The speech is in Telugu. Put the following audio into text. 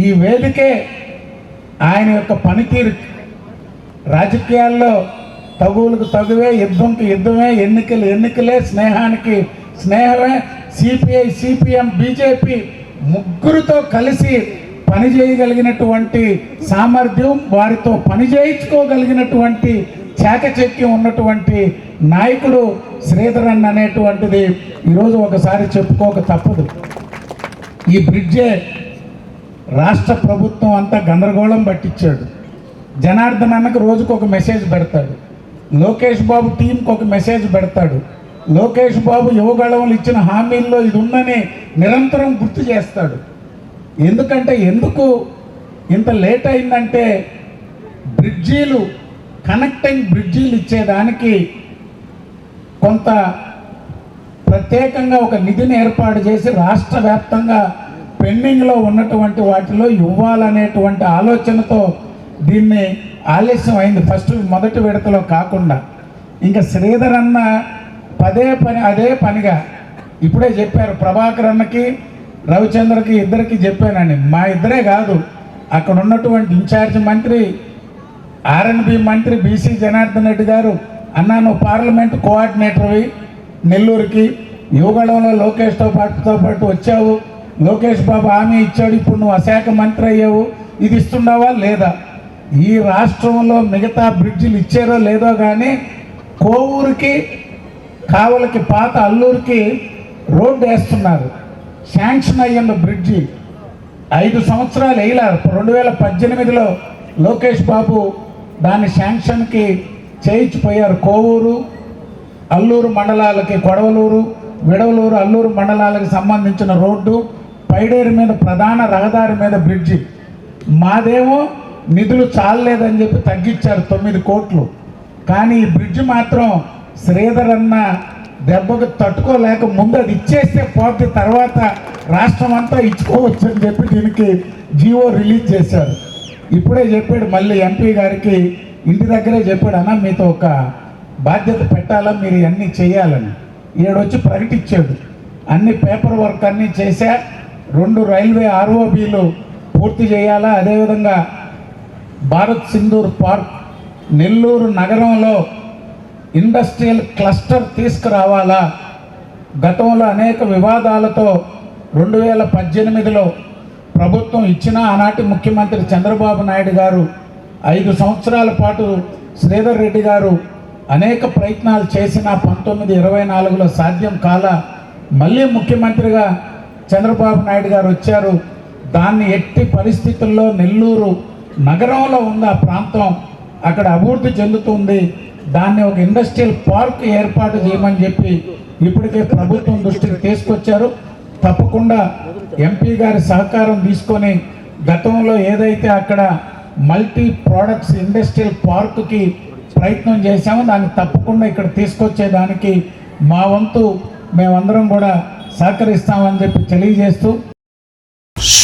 ఈ వేదికే ఆయన యొక్క పనితీరు రాజకీయాల్లో తగువులకు తగువే యుద్ధంకి యుద్ధమే ఎన్నికలు ఎన్నికలే స్నేహానికి స్నేహమే. సిపిఐ సిపిఎం బీజేపీ ముగ్గురితో కలిసి పని చేయగలిగినటువంటి సామర్థ్యం వారితో పని చేయించుకోగలిగినటువంటి చాకచక్యం ఉన్నటువంటి నాయకుడు శ్రీధరన్ అనేటువంటిది ఈరోజు ఒకసారి చెప్పుకోక తప్పదు. ఈ బ్రిడ్జే రాష్ట్ర ప్రభుత్వం అంతా గందరగోళం పట్టించాడు. జనార్దన్ అన్నకు రోజుకు ఒక మెసేజ్ పెడతాడు. లోకేష్ బాబు టీంకి ఒక మెసేజ్ పెడతాడు. లోకేష్ బాబు యువగళంలో ఇచ్చిన హామీల్లో ఇది ఉందని నిరంతరం గుర్తు చేస్తాడు. ఎందుకంటే ఎందుకు ఇంత లేట్ అయిందంటే బ్రిడ్జీలు కనెక్టింగ్ బ్రిడ్జీలు ఇచ్చేదానికి కొంత ప్రత్యేకంగా ఒక నిధిని ఏర్పాటు చేసి రాష్ట్ర వ్యాప్తంగా పెండింగ్లో ఉన్నటువంటి వాటిలో ఇవ్వాలనేటువంటి ఆలోచనతో దీన్ని ఆలస్యం అయింది. ఫస్ట్ మొదటి విడతలో కాకుండా. ఇంకా శ్రీధర్ అన్న పదే పని అదే పనిగా ఇప్పుడే చెప్పారు. ప్రభాకర్ అన్నకి రవిచంద్రకి ఇద్దరికి చెప్పానండి. మా ఇద్దరే కాదు. అక్కడ ఉన్నటువంటి ఇన్ఛార్జ్ మంత్రి ఆర్ఎన్బి మంత్రి బీసీ జనార్దన్ రెడ్డి గారు అన్నా నువ్వు పార్లమెంట్ కోఆర్డినేటర్వి నెల్లూరుకి యువగడంలో లోకేష్తో పాటుతో పాటు వచ్చావు. లోకేష్ బాబు హామీ ఇచ్చాడు ఇప్పుడు నువ్వు అశాఖ మంత్రి అయ్యావు ఇది ఇస్తున్నావా లేదా? ఈ రాష్ట్రంలో మిగతా బ్రిడ్జిలు ఇచ్చారో లేదో కానీ కోవూరుకి కావలకి పాత అల్లూరికి రోడ్డు వేస్తున్నారు. శాంక్షన్ అయ్యింది బ్రిడ్జి ఐదు సంవత్సరాలు వేయలేరు రెండు వేల పద్దెనిమిదిలో లోకేష్ బాబు దాని శాంక్షన్కి చేయించిపోయారు. కోవూరు అల్లూరు మండలాలకి కొడవలూరు విడవలూరు అల్లూరు మండలాలకు సంబంధించిన రోడ్డు పైడేరు మీద ప్రధాన రహదారి మీద బ్రిడ్జి. మాదేమో నిధులు చాలలేదని చెప్పి తగ్గించారు తొమ్మిది కోట్లు. కానీ ఈ బ్రిడ్జ్ మాత్రం శ్రీధర్ అన్న దెబ్బకు తట్టుకోలేక ముందు అది ఇచ్చేస్తే పోతే తర్వాత రాష్ట్రం అంతా ఇచ్చుకోవచ్చు అని చెప్పి దీనికి జీవో రిలీజ్ చేశారు. ఇప్పుడే చెప్పాడు మళ్ళీ ఎంపీ గారికి ఇంటి దగ్గరే చెప్పాడు అన్న మీతో ఒక బాధ్యత పెట్టాలా? మీరు అన్నీ చేయాలని. ఈడొచ్చి ప్రకటించాడు. అన్ని పేపర్ వర్క్ అన్నీ చేశా. రెండు రైల్వే ఆర్ఓబీలు పూర్తి చేయాలా? అదేవిధంగా భారత్ సింధూర్ పార్క్ నెల్లూరు నగరంలో ఇండస్ట్రియల్ క్లస్టర్ తీసుకురావాలా? గతంలో అనేక వివాదాలతో రెండు వేల పద్దెనిమిదిలో ప్రభుత్వం ఇచ్చిన ఆనాటి ముఖ్యమంత్రి చంద్రబాబు నాయుడు గారు ఐదు సంవత్సరాల పాటు శ్రీధర్ రెడ్డి గారు అనేక ప్రయత్నాలు చేసిన పంతొమ్మిది ఇరవై నాలుగులో సాధ్యం కాల మళ్ళీ ముఖ్యమంత్రిగా చంద్రబాబు నాయుడు గారు వచ్చారు. దాన్ని ఎట్టి పరిస్థితుల్లో నెల్లూరు నగరంలో ఉన్న ఆ ప్రాంతం అక్కడ అభివృద్ధి చెందుతుంది. దాన్ని ఒక ఇండస్ట్రియల్ పార్క్ ఏర్పాటు చేయమని చెప్పి ఇప్పటికే ప్రభుత్వం దృష్టికి తీసుకొచ్చారు. తప్పకుండా ఎంపీ గారి సహకారం తీసుకొని గతంలో ఏదైతే అక్కడ మల్టీ ప్రోడక్ట్స్ ఇండస్ట్రియల్ పార్క్కి ప్రయత్నం చేశామో దాన్ని తప్పకుండా ఇక్కడ తీసుకొచ్చేదానికి మా వంతు మేమందరం కూడా సహకరిస్తామని చెప్పి తెలియజేస్తూ